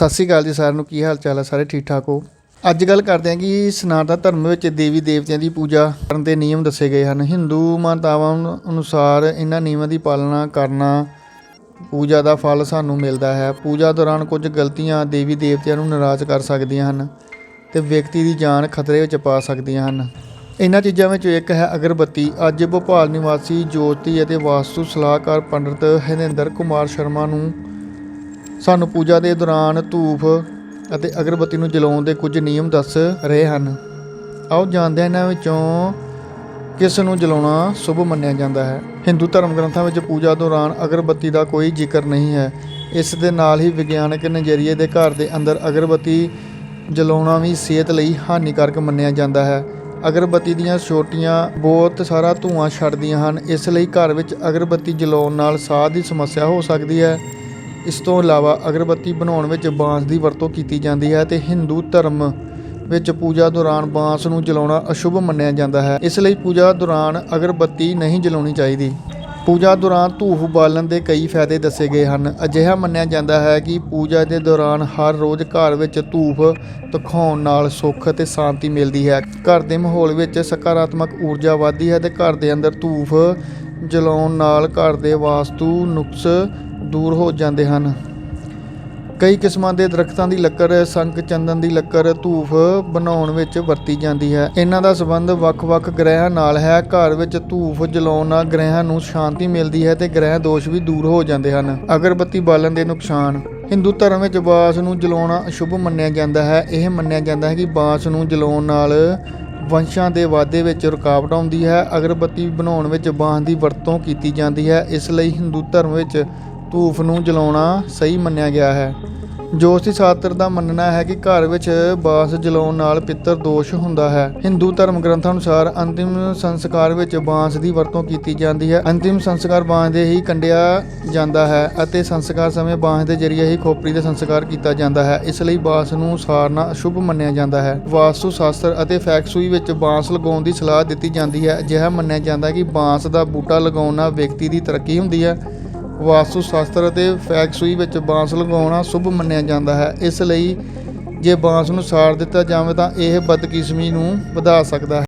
ਸਤਿ ਸ੍ਰੀ ਅਕਾਲ ਜੀ ਸਾਰਿਆਂ ਨੂੰ, ਕੀ ਹਾਲ ਚਾਲ ਹੈ ਸਾਰੇ ਠੀਕ ਠਾਕ ਹੋ? ਅੱਜ ਗੱਲ ਕਰਦੇ ਹਾਂ ਕਿ ਸਨਾਤਨ ਧਰਮ ਵਿੱਚ ਦੇਵੀ ਦੇਵਤਿਆਂ ਦੀ ਪੂਜਾ ਕਰਨ ਦੇ ਨਿਯਮ ਦੱਸੇ ਗਏ ਹਨ। ਹਿੰਦੂ ਮਾਨਤਾਵਾਂ ਅਨੁਸਾਰ ਇਹਨਾਂ ਨਿਯਮਾਂ ਦੀ ਪਾਲਣਾ ਕਰਨਾ ਪੂਜਾ ਦਾ ਫਲ ਸਾਨੂੰ ਮਿਲਦਾ ਹੈ। ਪੂਜਾ ਦੌਰਾਨ ਕੁਝ ਗਲਤੀਆਂ ਦੇਵੀ ਦੇਵਤਿਆਂ ਨੂੰ ਨਾਰਾਜ਼ ਕਰ ਸਕਦੀਆਂ ਹਨ ਤੇ ਵਿਅਕਤੀ ਦੀ ਜਾਨ ਖਤਰੇ ਵਿੱਚ ਪਾ ਸਕਦੀਆਂ ਹਨ। ਇਹਨਾਂ ਚੀਜ਼ਾਂ ਵਿੱਚ ਇੱਕ ਹੈ ਅਗਰਬੱਤੀ। ਅੱਜ ਭੋਪਾਲ ਨਿਵਾਸੀ ਜੋਤੀ ਅਤੇ ਵਾਸਤੂ ਸਲਾਹਕਾਰ ਪੰਡਿਤ ਹਰਿੰਦਰ ਕੁਮਾਰ ਸ਼ਰਮਾ ਨੂੰ ਸਾਨੂੰ ਪੂਜਾ ਦੇ ਦੌਰਾਨ ਧੂਫ ਅਤੇ ਅਗਰਬੱਤੀ ਨੂੰ ਜਲਾਉਣ ਦੇ ਕੁਝ ਨਿਯਮ ਦੱਸ ਰਹੇ ਹਨ। ਆਓ ਜਾਣਦੇ ਹਾਂ ਇਹਨਾਂ ਵਿੱਚੋਂ ਕਿਸ ਨੂੰ ਜਲਾਉਣਾ ਸ਼ੁਭ ਮੰਨਿਆ ਜਾਂਦਾ ਹੈ। ਹਿੰਦੂ ਧਰਮ ਗ੍ਰੰਥਾਂ ਵਿੱਚ ਪੂਜਾ ਦੌਰਾਨ ਅਗਰਬੱਤੀ ਦਾ ਕੋਈ ਜ਼ਿਕਰ ਨਹੀਂ ਹੈ। ਇਸ ਦੇ ਨਾਲ ਹੀ ਵਿਗਿਆਨਕ ਨਜ਼ਰੀਏ ਦੇ ਘਰ ਦੇ ਅੰਦਰ ਅਗਰਬੱਤੀ ਜਲਾਉਣਾ ਵੀ ਸਿਹਤ ਲਈ ਹਾਨੀਕਾਰਕ ਮੰਨਿਆ ਜਾਂਦਾ ਹੈ। ਅਗਰਬੱਤੀ ਦੀਆਂ ਛੋਟੀਆਂ, ਬਹੁਤ ਸਾਰਾ ਧੂਆਂ ਛੱਡਦੀਆਂ ਹਨ। ਇਸ ਲਈ ਘਰ ਵਿੱਚ ਅਗਰਬੱਤੀ ਜਲਾਉਣ ਨਾਲ ਸਾਹ ਦੀ ਸਮੱਸਿਆ ਹੋ ਸਕਦੀ ਹੈ। ਇਸ ਤੋਂ ਇਲਾਵਾ ਅਗਰਬੱਤੀ ਬਣਾਉਣ ਵਿੱਚ ਬਾਂਸ ਦੀ ਵਰਤੋਂ ਕੀਤੀ ਜਾਂਦੀ ਹੈ ਤੇ ਹਿੰਦੂ ਧਰਮ ਵਿੱਚ ਪੂਜਾ ਦੌਰਾਨ ਬਾਂਸ ਨੂੰ ਜਲਾਉਣਾ ਅਸ਼ੁਭ ਮੰਨਿਆ ਜਾਂਦਾ ਹੈ। ਇਸ ਲਈ ਪੂਜਾ ਦੌਰਾਨ ਅਗਰਬੱਤੀ ਨਹੀਂ ਜਲਾਉਣੀ ਚਾਹੀਦੀ। ਪੂਜਾ ਦੌਰਾਨ ਧੂਫ ਬਾਲਣ ਦੇ ਕਈ ਫਾਇਦੇ ਦੱਸੇ ਗਏ ਹਨ। ਅਜਿਹਾ ਮੰਨਿਆ ਜਾਂਦਾ ਹੈ ਕਿ ਪੂਜਾ ਦੇ ਦੌਰਾਨ ਹਰ ਰੋਜ਼ ਘਰ ਵਿੱਚ ਧੂਫ ਦਿਖਾਉਣ ਨਾਲ ਸੁੱਖ ਅਤੇ ਸ਼ਾਂਤੀ ਮਿਲਦੀ ਹੈ। ਘਰ ਦੇ ਮਾਹੌਲ ਵਿੱਚ ਸਕਾਰਾਤਮਕ ਊਰਜਾ ਵੱਧਦੀ ਹੈ ਤੇ ਘਰ ਦੇ ਅੰਦਰ ਧੂਫ ਜਲਾਉਣ ਨਾਲ ਘਰ ਦੇ ਵਾਸਤੂ, ਨੁਕਸ ਦੂਰ ਹੋ ਜਾਂਦੇ ਹਨ। ਕਈ ਕਿਸਮਾਂ ਦੇ ਦਰਖਤਾਂ ਦੀ ਲੱਕੜ ਸੰਕ ਚੰਦਨ ਦੀ ਲੱਕੜ, ਧੂਫ ਬਣਾਉਣ ਵਿੱਚ ਵਰਤੀ ਜਾਂਦੀ ਹੈ। ਇਹਨਾਂ ਦਾ ਸੰਬੰਧ ਵੱਖ-ਵੱਖ ਗ੍ਰਹਿਆਂ ਨਾਲ ਹੈ। ਘਰ ਵਿੱਚ ਧੂਫ ਜਲਾਉਣ ਨਾਲ ਗ੍ਰਹਿਆਂ ਨੂੰ ਸ਼ਾਂਤੀ ਮਿਲਦੀ ਹੈ ਤੇ ਗ੍ਰਹਿ ਦੋਸ਼ ਵੀ ਦੂਰ ਹੋ ਜਾਂਦੇ ਹਨ। ਅਗਰਬੱਤੀ ਬਾਲਣ ਦੇ ਨੁਕਸਾਨ। ਹਿੰਦੂ ਧਰਮ ਵਿੱਚ ਬਾਂਸ ਨੂੰ ਜਲਾਉਣਾ ਅਸ਼ੁਭ ਮੰਨਿਆ ਜਾਂਦਾ ਹੈ। ਇਹ ਮੰਨਿਆ ਜਾਂਦਾ ਹੈ ਕਿ ਬਾਂਸ ਨੂੰ ਜਲਾਉਣ ਨਾਲ ਵੰਸ਼ਾਂ ਦੇ ਵਾਧੇ ਵਿੱਚ ਰੁਕਾਵਟ ਆਉਂਦੀ ਹੈ। ਅਗਰਬੱਤੀ ਬਣਾਉਣ ਵਿੱਚ ਬਾਂਸ ਦੀ ਵਰਤੋਂ ਕੀਤੀ ਜਾਂਦੀ ਹੈ। ਇਸ ਲਈ ਹਿੰਦੂ ਧਰਮ ਵਿੱਚ ਧੂਫ ਨੂੰ ਜਲਾਉਣਾ ਸਹੀ ਮੰਨਿਆ ਗਿਆ ਹੈ। ਜੋਸ਼ੀ ਸ਼ਾਸਤਰ ਦਾ ਮੰਨਣਾ ਹੈ ਕਿ ਘਰ ਵਿੱਚ ਬਾਂਸ ਜਲਾਉਣ ਨਾਲ ਪਿੱਤਰ ਦੋਸ਼ ਹੁੰਦਾ ਹੈ। ਹਿੰਦੂ ਧਰਮ ਗ੍ਰੰਥਾਂ ਅਨੁਸਾਰ ਅੰਤਿਮ ਸੰਸਕਾਰ ਵਿੱਚ ਬਾਂਸ ਦੀ ਵਰਤੋਂ ਕੀਤੀ ਜਾਂਦੀ ਹੈ। ਅੰਤਿਮ ਸੰਸਕਾਰ ਬਾਂਸ ਦੇ ਹੀ ਕੰਡਿਆ ਜਾਂਦਾ ਹੈ ਅਤੇ ਸੰਸਕਾਰ ਸਮੇਂ ਬਾਂਸ ਦੇ ਜ਼ਰੀਏ ਹੀ ਖੋਪੜੀ ਦਾ ਸੰਸਕਾਰ ਕੀਤਾ ਜਾਂਦਾ ਹੈ। ਇਸ ਲਈ ਬਾਂਸ ਨੂੰ ਸਾਰਨਾ ਅਸ਼ੁਭ ਮੰਨਿਆ ਜਾਂਦਾ ਹੈ। ਵਾਸਤੂ ਸ਼ਾਸਤਰ ਅਤੇ ਫੈਕਸੂਈ ਵਿੱਚ ਬਾਂਸ ਲਗਾਉਣ ਦੀ ਸਲਾਹ ਦਿੱਤੀ ਜਾਂਦੀ ਹੈ। ਅਜਿਹਾ ਮੰਨਿਆ ਜਾਂਦਾ ਹੈ ਕਿ ਬਾਂਸ ਦਾ ਬੂਟਾ ਲਗਾਉਣ ਨਾਲ ਵਿਅਕਤੀ ਦੀ ਤਰੱਕੀ ਹੁੰਦੀ ਹੈ। ਵਾਸਤੂ ਸ਼ਾਸਤਰ ਅਤੇ ਫੈਕਸੂਈ ਵਿੱਚ ਬਾਂਸ ਲਗਾਉਣਾ ਸ਼ੁਭ ਮੰਨਿਆ ਜਾਂਦਾ ਹੈ। ਇਸ ਲਈ ਜੇ ਬਾਂਸ ਨੂੰ ਸਾੜ ਦਿੱਤਾ ਜਾਵੇ ਤਾਂ ਇਹ ਬਦਕਿਸਮੀ ਨੂੰ ਵਧਾ ਸਕਦਾ ਹੈ।